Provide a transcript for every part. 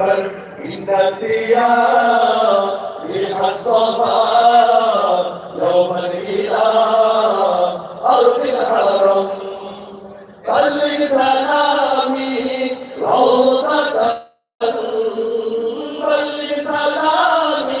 أكبر إن الثياب ريح الصفا يوما إلى أرض الحرم بلغ سلامي روضة بلغ سلامي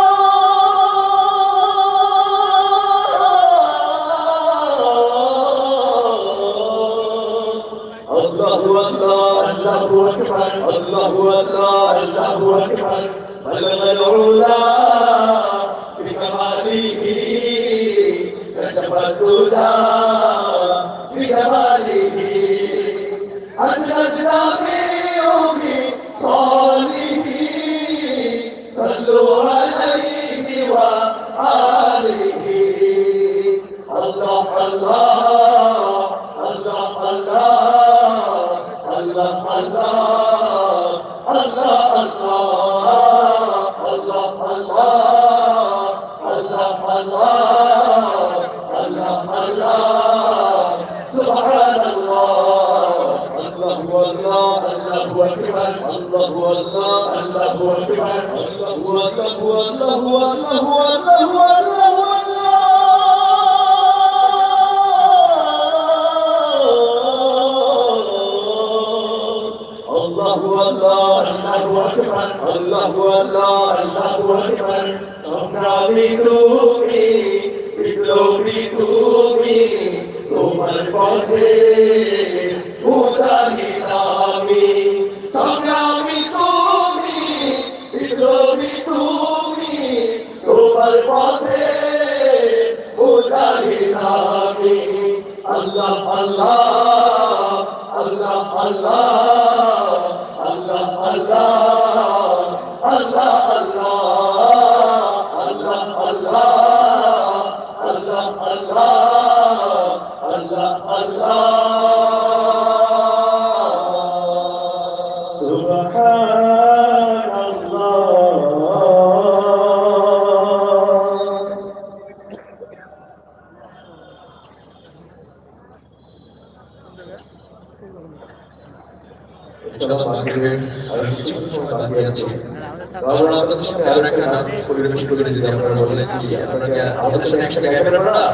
الله أكبر الله الله الله أكبر بلغ العلا بكماله كشف الدجى بجماله أسندنا في صالح صلوا عليه وآله الله الله الله الله الله سبحان الله الله الله الله أكبر الله الله الله أكبر الله الله الله الله الله الله الله أكبر الله الله الله أكبر সংগ্রামী তুমি, বিপ্লবী তুমি, তোমার পথে মুজাহিদ আমি সংগ্রামী তুমি, বিপ্লবী তুমি, তোমার পথে মুজাহিদ আমি আল্লাহ আল্লাহ আল্লাহ আল্লাহ। এছাড়াও বাকিদের আরও কিছু সময় বাকি আছে। আমরা আপনাদের সামনে আরও একটা নাচ পরিবেশ করে যদি আপনারা বলেন কি, আপনারা কি আমাদের সাথে একসাথে গাইবেন আপনারা?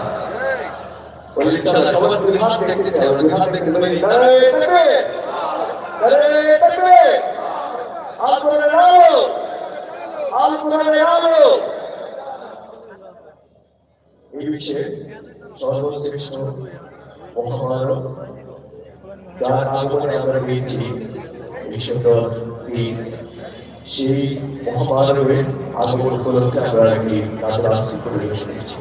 বললেন ইনশাআল্লাহ সবার দুই হাত দেখতে চাই, আমরা দুই হাত দেখতে পারি। আরে দেখবে আরে দেখবে হাত করে নাও! হাত করে নাও! এই বিষয়ে সর্বশ্রেষ্ঠ মহামানব যার আগমনে আমরা পেয়েছি এই দিন সেই মহামানবের আগমন উপলক্ষে আমরা একটি নাচ পরিবেশন করছি।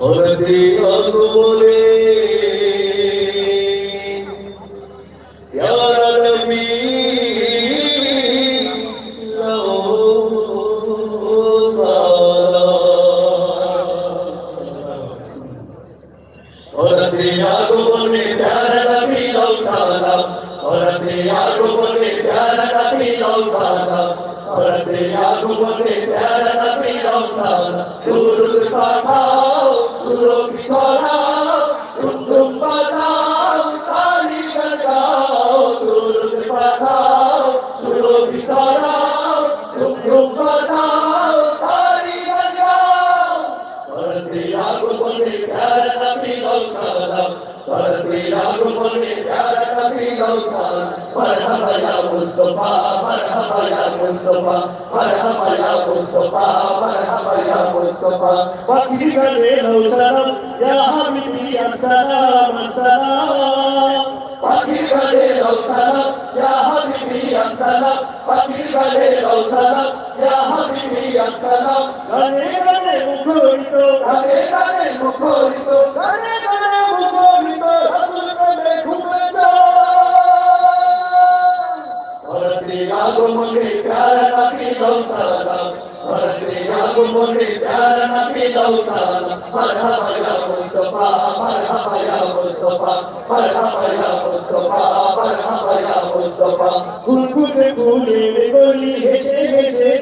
হরতি আগমনে ইয়া নবী Deja kuwa de piara na pira usala Guru kipatao, suro pitao مصطفى مرحبا يا مصطفى مرحبا يا مصطفى مرحبا يا مصطفى وكيف لو سلام يا حبيبي أم سلام أم سلام وكيف لو سلام يا حبيبي أم سلام وكيف لو سلام يا حبيبي أم سلام غني غني مخوريتو غني غني مخوريتو غني غني مخوريتو رسول الله आगमने प्यार नबी दो सलाम हर पे आगमने प्यार नबी दो सलाम मरहबा या मुस्तफा मरहबा या मुस्तफा मरहबा या मुस्तफा मरहबा या मुस्तफा गुनगुन गुने गली हेसे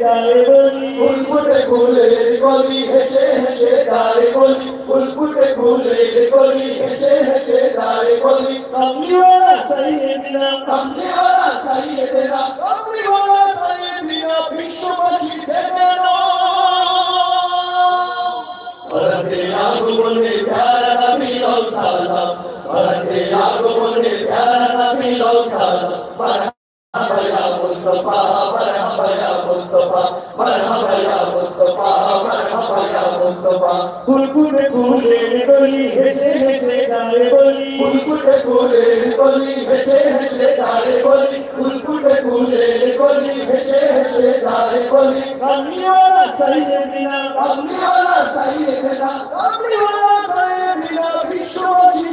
গালে বলি ফুলফুটে ফুলে বলি হেসে হেসে গালে বলি ফুলফুটে ফুলে বলি হেসে হেসে গালে বলি আপনি ওরা সাইয়ে দিনা আপনি ওরা সাইয়ে দিনা আপনি ওরা সাইয়ে দিনা বিশ্ববাসী দেবে না ভরতে আগমনে প্যারা নবী সালাম ভরতে আগমনে প্যারা নবী সালাম ফুলকুটে ফুলের গলি হেসে হেসে যারে বলি ফুলকুটে ফুলের গলি হেসে হেসে বলি ফুলকুটে ফুলের গলি হেসে হেসে বলি সাইয়েদিনা সাইয়েদিনা সাইয়েদিনা বিশ্ববাসী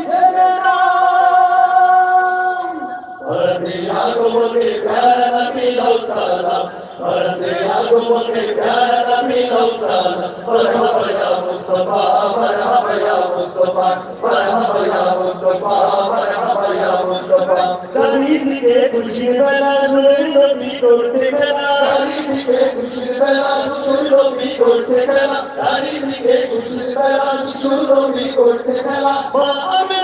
भरते आगमन के प्यार नबी लव सलाम भरते आगमन के प्यार नबी लव सलाम मरहबा या मुस्तफा मरहबा या मुस्तफा मरहबा या मुस्तफा मरहबा या मुस्तफा তানিজ দিকে খুশি বেলা সুরের নবী করছে খেলা তানিজ দিকে খুশি বেলা সুরের নবী করছে খেলা তানিজ দিকে খুশি বেলা সুরের নবী করছে খেলা মা আমি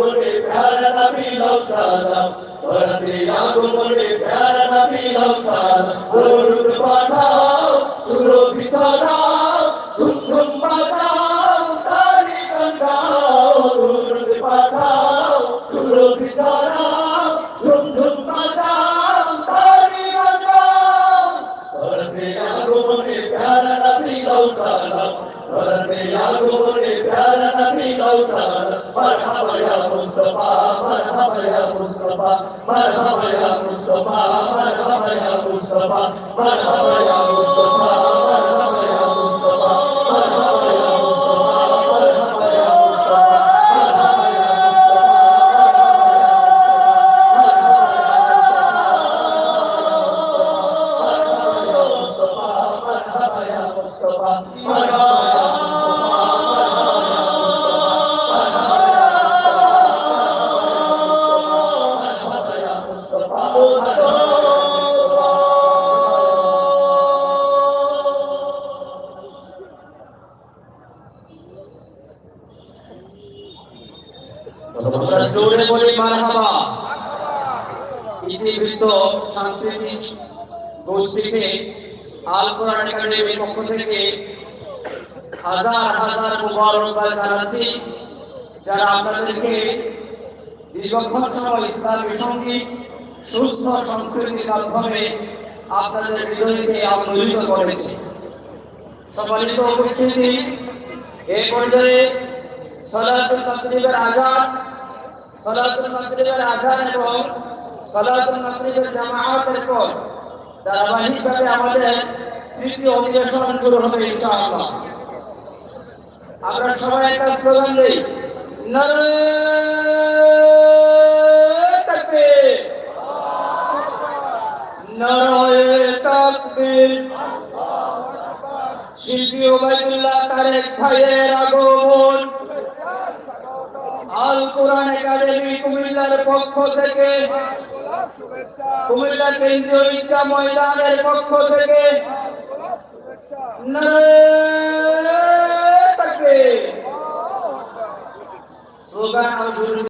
আগমনে প্যারা নবী লও সালাম ভরতে আগমনে প্যারা নবী লও সালাম দরুদ পাঠাও তুরো বিছানাও ধুম ধুম বাজাও তারি গঙ্গাও দরুদ পাঠাও তুরো বিছানাও ধুম ধুম বাজাও তারি গঙ্গাও ভরতে আগমনে প্যারা নবী লও সালাম ভরতে আগমনে প্যারা নবী লও সালাম مرحبا يا مصطفى مرحبا يا مصطفى مرحبا يا مصطفى مرحبا يا مصطفى مرحبا يا مصطفى আমরা জোরে বলি মারহাবা। ইতিবৃত্ত সাংস্কৃতিক গোষ্ঠীকে আল কোরআন একাডেমির পক্ষ থেকে হাজার হাজার মুবারকবাদ জানাচ্ছি যারা আপনাদেরকে দীর্ঘক্ষণ সময় ইসলামী সংগীত সুস্থ সংস্কৃতির মাধ্যমে আপনাদের হৃদয়কে আন্দোলিত করেছে। সম্মানিত উপস্থিতি এই পর্যায়ে সালাতুল মাগরিবের আজান সালাতুল মাগরিবের আজান এবং সালাতুল মাগরিবের জামাআতের পর ধারাবাহিকভাবে আমাদের তৃতীয় অধিবেশন শুরু হবে ইনশাআল্লাহ। আমরা সবাই একটা স্লোগান দিই নারে তাকবীর। শিল্পী ওবায়দুল্লাহ তারেক ভাইয়ের আগমন। আল কোরআন একাডেমি কুমিল্লার পক্ষ থেকে, কুমিল্লা কেন্দ্রীয় ঈদগাহ ময়দানের পক্ষ থেকে স্লোগান